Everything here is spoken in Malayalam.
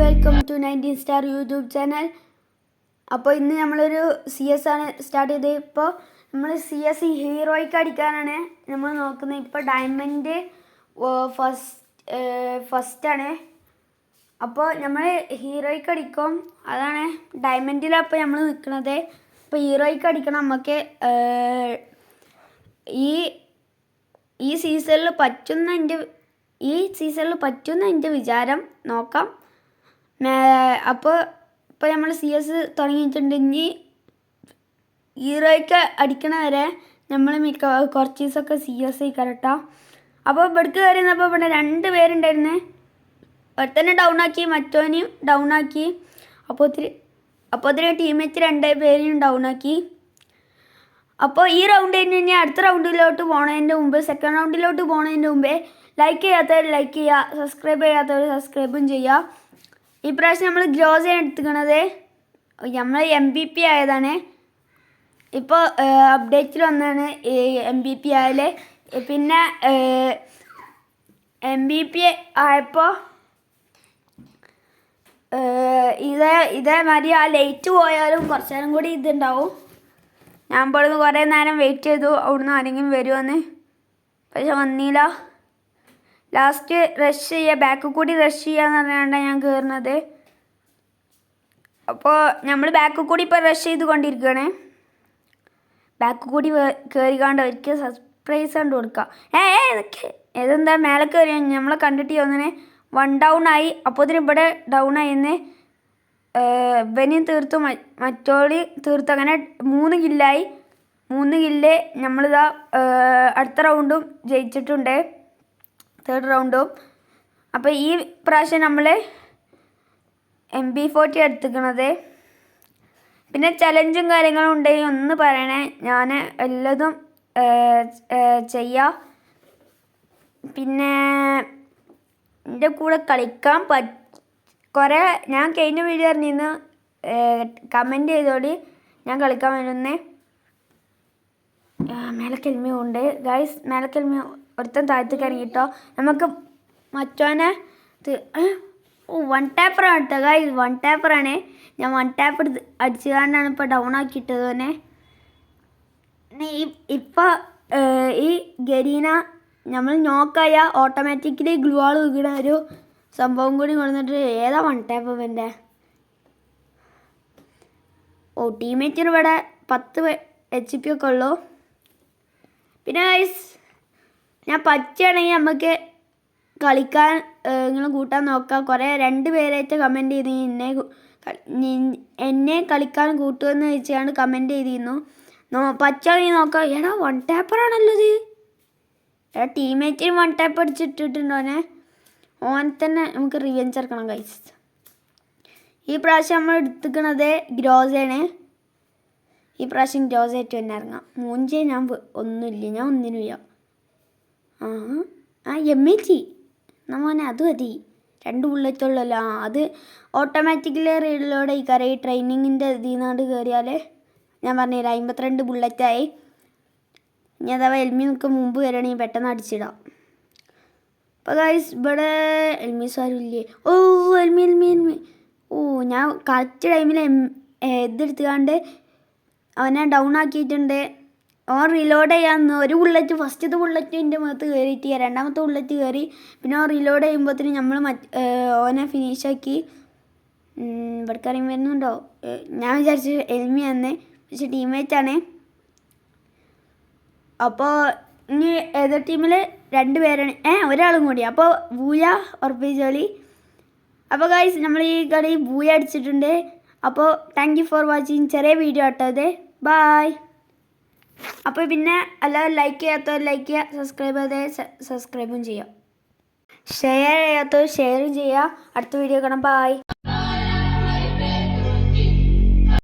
Welcome to nineteen star YouTube channel അപ്പോൾ ഇന്ന് നമ്മളൊരു സി എസ് ആണ് സ്റ്റാർട്ട് ചെയ്തത്. ഇപ്പോൾ നമ്മൾ സി എസ് ഹീറോയ്ക്ക് അടിക്കാനാണ് നമ്മൾ നോക്കുന്നത്. ഇപ്പോൾ ഡയമണ്ട് ഫസ്റ്റ് ഫസ്റ്റാണ് അപ്പോൾ നമ്മൾ ഹീറോയ്ക്ക് അടിക്കും. അതാണ് ഡയമണ്ടിലാണ് അപ്പോൾ നമ്മൾ നിൽക്കുന്നത് ഇപ്പോൾ ഹീറോയ്ക്ക് അടിക്കണം നമുക്ക് ഈ ഈ സീസണിൽ പറ്റുന്ന എന്റെ ഈ സീസണിൽ പറ്റുന്ന എന്റെ വിചാരം നോക്കാം. അപ്പോൾ ഇപ്പോൾ നമ്മൾ സി എസ് തുടങ്ങിയിട്ടുണ്ടെങ്കിൽ ഹീറോയ്ക്ക് അടിക്കണ വരെ നമ്മൾ മിക്ക കുറച്ച് ദിവസമൊക്കെ സി എസ് കരട്ടോ അപ്പോൾ ഇവിടേക്ക് കയറിയപ്പോൾ ഇവിടെ രണ്ട് പേരുണ്ടായിരുന്നു. ഒരുത്തന്നെ ഡൗൺ ആക്കി മറ്റോനെയും ഡൗൺ ആക്കി. അപ്പോൾ ഒത്തിരി അപ്പോൾ ഒത്തിരി ടീമേറ്റ് രണ്ട് പേരെയും ഡൗൺ ആക്കി. അപ്പോൾ ഈ റൗണ്ട് കഴിഞ്ഞ് കഴിഞ്ഞാൽ അടുത്ത റൗണ്ടിലോട്ട് പോണതിന്റെ മുമ്പ് സെക്കൻഡ് റൗണ്ടിലോട്ട് പോണതിന്റെ മുമ്പേ ലൈക്ക് ചെയ്യാത്തവർ ലൈക്ക് ചെയ്യുക സബ്സ്ക്രൈബ് ചെയ്യാത്തവർ സബ്സ്ക്രൈബും ചെയ്യുക. ഈ പ്രാവശ്യം നമ്മൾ ഗ്രോസ് എടുത്തുക്കണത് നമ്മൾ എം ബി പി ആയതാണ്. ഇപ്പോൾ അപ്ഡേറ്റിൽ വന്നാണ് എം ബി പി ആയാൽ പിന്നെ എം ബി പി ആയപ്പോൾ ഇതേ ഇതേമാതിരി ആ ലൈറ്റ് പോയാലും കുറച്ച് നേരം കൂടി ഇതുണ്ടാവും. ഞാൻ ഇവിടുന്ന് കുറേ നേരം വെയിറ്റ് ചെയ്തു. അവിടുന്ന് ആരെങ്കിലും വരുമെന്ന് പക്ഷെ വന്നില്ല ലാസ്റ്റ് റഷ് ചെയ്യുക ബാക്ക് കൂടി റഷ് ചെയ്യാന്ന് പറഞ്ഞാണ് ഞാൻ കയറുന്നത് അപ്പോൾ നമ്മൾ ബാക്ക് കൂടി ഇപ്പോൾ റഷ് ചെയ്ത് കൊണ്ടിരിക്കുകയാണ് ബാക്ക് കൂടി കയറിക്കാണ്ട് അവർക്ക് സർപ്രൈസ് കണ്ട് കൊടുക്കുക ഏ ഏതൊക്കെ ഏതെന്താ മേലെ കയറി നമ്മളെ കണ്ടിട്ട് ഒന്നിനെ വൺ ഡൗൺ ആയി. അപ്പോൾ ഇതിന് ഇവിടെ ഡൗൺ ആയിന്ന്. ഇവനെയും തീർത്തു മറ്റോളി തീർത്തു. അങ്ങനെ മൂന്ന് കില്ലായി മൂന്ന് കില്ല് നമ്മളിതാ അടുത്ത റൗണ്ടും ജയിച്ചിട്ടുണ്ട്. തേർഡ് റൗണ്ടും അപ്പോൾ ഈ പ്രാവശ്യം നമ്മൾ എം ബി ഫോർട്ടി എടുത്തിക്കണത്. പിന്നെ ചലഞ്ചും കാര്യങ്ങളും ഉണ്ടെങ്കിൽ ഒന്ന് പറയണേ. ഞാൻ എല്ലാതും ചെയ്യാം. പിന്നെ എന്റെ കൂടെ കളിക്കാൻ പ കുറേ ഞാൻ കഴിഞ്ഞ വീഡിയോ അറിഞ്ഞിരുന്നു കമന്റ് ചെയ്തോടി ഞാൻ കളിക്കാൻ വരുന്നേ മേലക്കെൽമി ഉണ്ട്. ഗൈസ് മേലക്കെൽമി ഒരുത്തൻ താഴത്തേക്ക് ഇറങ്ങിട്ടോ. നമുക്ക് മറ്റോനെ? ഓ വൺ ടാപ്പറാണ് കേട്ടോ ഗൈസ് വൺ ടാപ്പറാണ് ഞാൻ വൺ ടാപ്പ് എടുത്ത് അടിച്ചുകൊണ്ടാണ് ഇപ്പോൾ ഡൗൺ ആക്കിയിട്ടത് തന്നെ. ഇപ്പോൾ ഈ ഗരീന നമ്മൾ നോക്കായ ഓട്ടോമാറ്റിക്കലി ഗ്ലൂ ആൾ വീണ ഒരു സംഭവം കൂടി കൊണ്ടുവന്നിട്ട് ഏതാ വൺ ടാപ്പ് ഇവന്റെ? ഓ ടീമേറ്റിന് ഇവിടെ പത്ത് എച്ച് പി ഒക്കെ ഉള്ളൂ. പിന്നെ ഗൈസ് ഞാൻ പറ്റുകയാണെങ്കിൽ നമുക്ക് കളിക്കാൻ നിങ്ങൾ കൂട്ടാൻ നോക്കാം. കുറേ രണ്ട് പേരായിട്ട് കമന്റ് ചെയ്ത്. എന്നെ എന്നെ കളിക്കാൻ കൂട്ടുമെന്ന് ചോദിച്ചാണ് കമന്റ് ചെയ്തിരുന്നു. നോ പറ്റുകയാണെങ്കിൽ നോക്കാം. എടാ വൺ ടാപ്പറാണല്ലോ ഇത്. എടാ ടീമേറ്റിന് വൺ ടാപ്പ് അടിച്ചിട്ടിട്ടുണ്ടോനെ ഓനെ തന്നെ നമുക്ക് റിവെഞ്ച് ഇറക്കണം ഗൈസ് ഈ പ്രാവശ്യം നമ്മൾ എടുത്തിക്കണത് ഗ്രോസയാണ് ഈ പ്രാവശ്യം ഗ്രോസായിട്ട് തന്നെ ഇറങ്ങാം മൂഞ്ചേ ഞാൻ ഒന്നുമില്ല. ഞാൻ ഒന്നിനും ഇല്ല. ആ ആ എം എ ജി നമ്മനെ മോനെ അത് മതി. രണ്ട് ബുള്ളറ്റുള്ളല്ലോ ആ അത് ഓട്ടോമാറ്റിക്കലി റീഡിലൂടെ ഈ കറി ട്രെയിനിങ്ങിന്റെ ഇതിൽ നിന്നാണ്ട് കയറിയാൽ ഞാൻ പറഞ്ഞുതരാം അമ്പത്തിരണ്ട് ബുള്ളറ്റായി ഇനി അഥവാ എൽമി നിൽക്കും മുമ്പ് വരികയാണെങ്കിൽ പെട്ടെന്ന് അടിച്ചിടാം. അപ്പോൾ ഗൈസ് ഇവിടെ എൽമി സാരില്ലേ ഓ എൽമി എൽമി എൽമി. ഓ ഞാൻ കറക്റ്റ് ടൈമിൽ എം ഇതെടുത്തുകൊണ്ട് അവനെ ഡൗൺ ആക്കിയിട്ടുണ്ട്. ഓൻ റിലോഡ് ചെയ്യാമെന്ന് ഒരു ബുള്ളറ്റ് ഫസ്റ്റത്തെ ബുള്ളറ്റ് എന്റെ മുഖത്ത് കയറിയിട്ട് രണ്ടാമത്തെ ബുള്ളറ്റ് കയറി പിന്നെ ഓൻ റിലോഡ് ചെയ്യുമ്പോഴത്തേന് നമ്മൾ മറ്റ് ഓനെ ഫിനിഷാക്കി ഇവിടേക്ക് അറിയാൻ വരുന്നുണ്ടോ? ഞാൻ വിചാരിച്ചു എൽമി തന്നെ പക്ഷെ ടീംമേറ്റാണ് അപ്പോൾ ഇനി എതിർ ടീമിൽ രണ്ട് പേരാണ്. ഏ ഒരാളും കൂടി. അപ്പോൾ ബൂയ ജോലി. അപ്പോൾ ഗൈസ് നമ്മൾ ഈ കളി ബൂയ അടിച്ചിട്ടുണ്ട്. അപ്പോൾ താങ്ക് യു ഫോർ വാച്ചിങ് ചെറിയ വീഡിയോ ആട്ടോ ബായ് അപ്പോൾ പിന്നെ അല്ലാതെ ലൈക്ക് ചെയ്യാത്തവർ ലൈക്ക് ചെയ്യുക സബ്സ്ക്രൈബ് ചെയ്ത് സബ്സ്ക്രൈബും ചെയ്യുക. ഷെയർ ചെയ്യാത്തവർ ഷെയറും ചെയ്യുക. അടുത്ത വീഡിയോ കാണാം. ബായ്